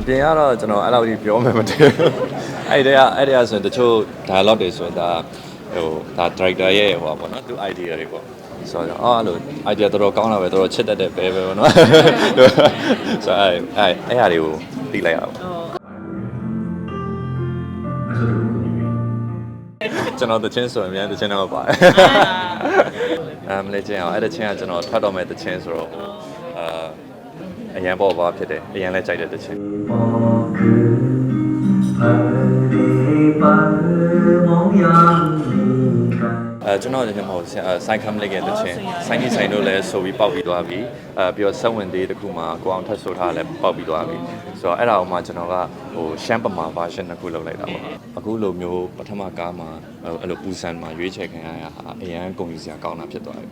အပြင်ကတော့ကျွန်တော်အဲ့လောက်ကြီးပြောမှမတည်ဘူးအဲ့ဒီကအဲ့ဒီကဆိုရင်တချို့ dialogue တွေဆိုရင်ဒါဟိုဒါ director ရဲ့ဟိုပါပေါ့နော်သူ idea တွေပေါ့ဆိုတော့အော်အဲ့လို idea တော်တော်ကောင်းလာပဲတော်တော်ချစ်တတ်တဲ့ပဲပဲပေါ့နော်ဆိုတော့အဲ့အဲ့အဲ့ဟာတွေကိုသိလိုက်ရအောင်ကျွန်တော်တချင်းဆိုရင်မြန်တချင်းတော့ပါတယ်အမ်လေချင်းအောင်အဲ့တချင်းကကျွန်တော်ထွက်တော့မဲ့တချင်းဆိုတော့အာ အရန်ပေါ့ပါဖြစ်တယ်အရန်လည်းကြိုက်တဲ့တခြင်းအဲကျွန်တော်လည်းမဟုတ်ဆိုင်ကမ်လေးရဲ့တခြင်းဆိုင်ကြီးဆိုင်တို့လည်းဆိုပြီးပေါက်ပြီးသွားပြီအဲပြီးတော့ဆက်ဝင်သေးတခုမှကိုအောင်ထပ်ဆိုထားလည်းပေါက်ပြီးသွားပြီဆိုတော့အဲ့ဒါအောင်မှကျွန်တော်ကဟိုရှမ်းပမာ version တစ်ခုလုပ်လိုက်တာပေါ့အခုလိုမျိုးပထမကားမှာအဲ့လိုပူဆန်မှာရွေးချယ်ခံရတာဟာအရန်ကုန်ယူစရာကောင်းတာဖြစ်သွားပြီ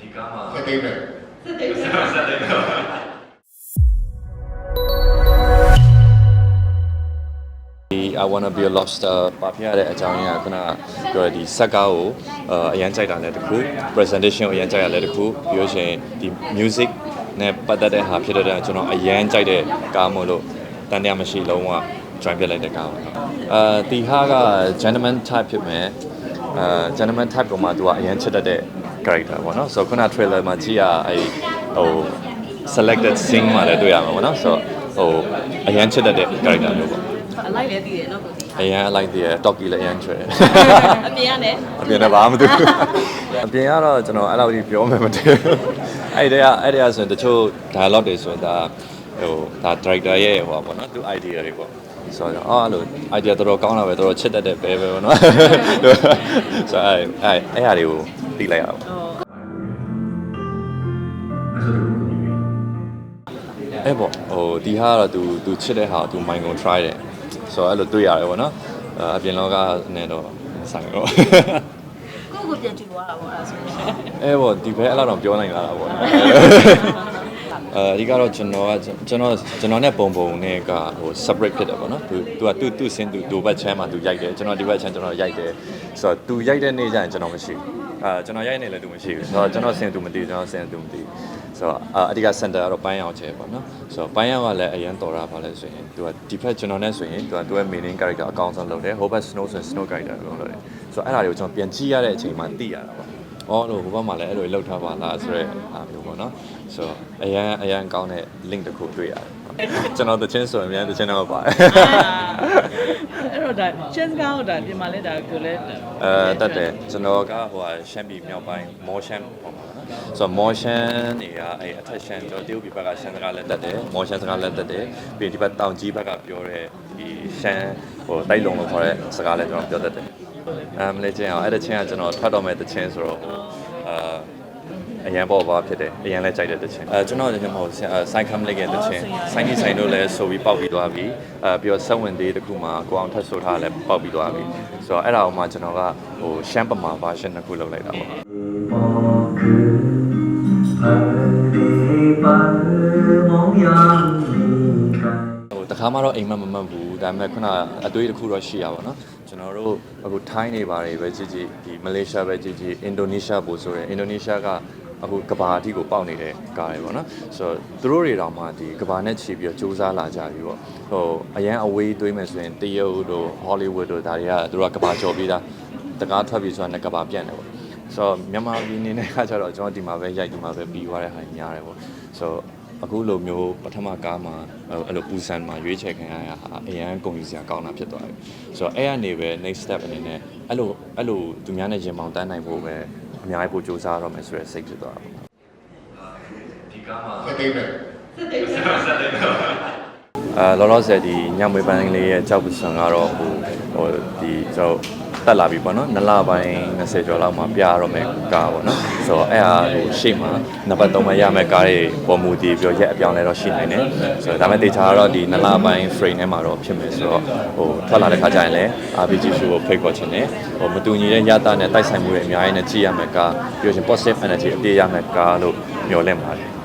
ဒီကားမှာစိတ်သိမ့်တယ် ဆက်သိမ်းမယ်ဒီ I wanna be a lobster ပါပြရတဲ့အကြောင်းရင်းကခုနကပြောတဲ့ဒီစက်ကားကိုအအရန်ကြိုက်တာလည်းတစ်ခု presentation ကိုအရန်ကြိုက်တာလည်းတစ်ခုပြီးလို့ရှိရင်ဒီ music နဲ့ပတ်သက်တဲ့ဟာဖြစ်တဲ့အတွက်ကျွန်တော်အရန်ကြိုက်တဲ့ကားမို့လို့တန်တရားမရှိလုံးဝ join ပြလိုက်တဲ့ကားပါအာဒီဟာက gentleman type ဖြစ်မယ်အာ gentleman type ကိုမှသူကအရန်ချစ်တတ်တဲ့ character ပေါ့နော်ဆိုတော့ခုန trailer မှာကြည့်ရအဲ့ဟို selected scene မှာလည်းတွေ့ရမှာပေါ့နော်ဆိုတော့ဟိုအရန်ချစ်တတ်တဲ့ character မျိုးပေါ့အလိုက်လည်းတည်တယ်နော်ကိုတီအရန်အလိုက်တည်းတောက်ကီလည်းအရန်ချွဲတယ်အပြင်ကနေအပြင်လည်းဘာမှမသိဘူးအပြင်ကတော့ကျွန်တော်အဲ့လောက်ကြီးပြောမှမတည်ဘူးအဲ့ဒီကအဲ့ဒီကဆိုရင်တချို့ dialogue တွေဆိုရင်ဒါဟိုဒါ director ရဲ့ဟိုပါပေါ့နော်သူ idea တွေပေါ့ဆိုတော့အော်အဲ့လို idea တော်တော်ကောင်းလာပဲတော်တော်ချစ်တတ်တဲ့ပဲပဲပေါ့နော်ဆိုတော့အဲ့အဲ့အဲ့ဟာတွေကိုသိလိုက်ရအောင် ဟော အဲ့ပေါ့ဟိုဒီဟာကတော့ तू तू ချစ်တဲ့ဟာကို तू မိုင်ကုန် try တယ်ဆိုတော့အဲ့လိုတွေ့ရတယ်ပေါ့နော်အဲ့အပြင်လောကနဲ့တော့ဆိုင်တော့ ကိုကိုပြန်ကြည့်သွားတာပေါ့အဲ့ဒါဆိုရင် အဲပေါ့ဒီဘက်အဲ့လောက်တော့ပြောနိုင်လာတာပေါ့နော်အဲဒီကတော့ကျွန်တော်ကကျွန်တော်ကျွန်တော်နဲ့ပုံပုံနဲ့ကဟို separate ဖြစ်တယ်ပေါ့နော်သူသူကသူ့သူ့စင်းသူဒိုဘက်ချမ်းမှာသူရိုက်တယ်ကျွန်တော်ဒီဘက်ချမ်းကျွန်တော်ရိုက်တယ်ဆိုတော့သူရိုက်တဲ့နေ့ကျရင်ကျွန်တော်မရှိဘူး အာကျွန်တော်ရိုက်နေလည်းသူမရှိဘူးဆိုတော့ကျွန်တော်စင်းသူမသိဘူးကျွန်တော်စင်းသူမသိဘူးဆိုတော့အာအဓိက center ကတော့ပိုင်းအောင်ချဲပေါ့နော်ဆိုတော့ပိုင်းအောင်ကလည်းအရင်တော်တာပါလဲဆိုရင်သူကဒီဘက်ကျွန်တော်နဲ့ဆိုရင်သူကသူရဲ့ main character အကောင်းဆုံးလုပ်တယ်ဟိုဘက် snow ဆိုရင် snow character အကုန်လုပ်တယ်ဆိုတော့အဲ့ဒါတွေကိုကျွန်တော်ပြန်ကြည့်ရတဲ့အချိန်မှာသိရတာပေါ့။အော်လို့ဟိုဘက်မှာလည်းအဲ့လိုလောက်ထားပါလားဆိုတော့အားမျိုးပေါ့နော်။ဆိုတော့အရန်အရန်ကောင်းတဲ့ link တစ်ခုတွေ့ရတယ်။ ကျွန်တော်တချင်းဆိုရင်မြန်တချင်းတော့ပါတယ်အဲ့တော့ဒါချင်းစကားဟိုဒါပြင်မာလဲဒါကိုလဲ။အဲတက်တယ်ကျွန်တော်ကဟိုဟာရှမ်းပြည်မြောက်ပိုင်းမော်ရှမ်းပေါ့နော်။ဆိုတော့မော်ရှမ်းနေကအဲ့အထက်ရှမ်းကျွန်တော်တရုတ်ပြည်ဘက်ကရှမ်းစကားလည်းတက်တယ်။မော်ရှမ်းစကားလည်းတက်တယ်။ပြီးရင်ဒီဘက်တောင်ကြီးဘက်ကပြောတဲ့ဒီရှမ်းဟိုတိုက်လုံလို့ခေါ်တဲ့စကားလည်းကျွန်တော်ပြောတတ်တယ်။အမ်လေချင်းအောင်အဲ့တချင်းကကျွန်တော်ထွက်တော့မဲ့တချင်းဆိုတော့အာ အရန်ပေါ့ပါဖြစ်တယ်အရန်လည်းကြိုက်တဲ့တခြင်းအဲကျွန်တော်ကျွန်တော်မဟုတ်ဆိုင်ကမ်လေးရဲ့တခြင်းဆိုင်ကြီးဆိုင်တို့လည်းဆိုပြီးပေါက်ပြီးသွားပြီအဲပြီးတော့ဆက်ဝင်သေးတခုမှကိုအောင်ထပ်ဆိုထားလည်းပေါက်ပြီးသွားပြီဆိုတော့အဲ့ဒါအောင်မှကျွန်တော်ကဟိုရှမ်းပမာ version တစ်ခုလုပ်လိုက်တာပေါ့ဟိုတခါမှတော့အိမ်မမမှတ်ဘူးဒါပေမဲ့ခုနအတွေးတစ်ခုတော့ရှိရပါတော့ ကျွန်တော်တို့အခုထိုင်းနေပါတယ်ပဲကြည့်ကြည့်ဒီမလေးရှားပဲကြည့်ကြည့်အင်ဒိုနီးရှားပို့ဆိုရယ်အင်ဒိုနီးရှားကအခုကဘာအထိကိုပေါက်နေတဲ့ကားတွေပေါ့နော်ဆိုတော့သူတို့တွေတောင်မှဒီကဘာနဲ့ချီပြီးတော့စူးစမ်းလာကြပြီပေါ့ဟိုအရန်အဝေးတွေးမယ်ဆိုရင်တရုတ်တို့ဟောလိဝုဒ်တို့ဒါတွေကသူတို့ကကဘာကျော်ပြီးသားတကားထွက်ပြီးဆိုတာနဲ့ကဘာပြန့်တယ်ပေါ့ဆိုတော့မြန်မာပြည်အနေနဲ့ကကျတော့ကျွန်တော်ဒီမှာပဲရိုက်ဒီမှာပဲပြီးသွားတဲ့ဟာညားတယ်ပေါ့ဆိုတော့ အခုလိုမျိုးပထမကားမှာအဲ့လိုပူဆန်မှာရွေးချယ်ခံရတာဟာအရန်ကုန်ယူစရာကောင်းတာဖြစ်သွားပြီဆိုတော့အဲ့ကနေပဲ next step အနေနဲ့အဲ့လိုအဲ့လိုသူများနဲ့ရင်ပေါင်တန်းနိုင်ဖို့ပဲအများကြီးပိုစူးစမ်းရတော့မယ်ဆိုတဲ့စိတ်ဖြစ်သွားတာပေါ့ဒီကားမှာဆက်သိမ်းမယ်အာလောလောဆယ်ဒီညမွေးပန်းလေးရဲ့ကြောက်ပစံကတော့ဟိုဟိုဒီကျွန်တော် တက်လာပြီပေါ့နော်နလပိုင်း20ကျော်လောက်မှာပြရတော့မယ်ကားပေါ့နော်ဆိုတော့အဲ့ဟာဟိုရှေ့မှာနံပါတ်3မှာရမယ်ကားတွေပေါ်မူတည်ပြီးတော့ရက်အပြောင်းလဲတော့ရှိနိုင်တယ်ဆိုတော့ဒါမဲ့တေချာကတော့ဒီနလပိုင်း frame ထဲမှာတော့ဖြစ်မယ်ဆိုတော့ဟိုထွက်လာတဲ့ခါကျရင်လည်း RPG show ကိုဖိတ်ခေါ်ခြင်းနဲ့ဟိုမတူညီတဲ့ရတာနဲ့တိုက်ဆိုင်မှုတွေအများကြီးနဲ့ကြည့်ရမယ်ကားပြီးတော့ရှင် positive energy အပြည့်ရမယ်ကားလို့မျှော်လင့်ပါတယ်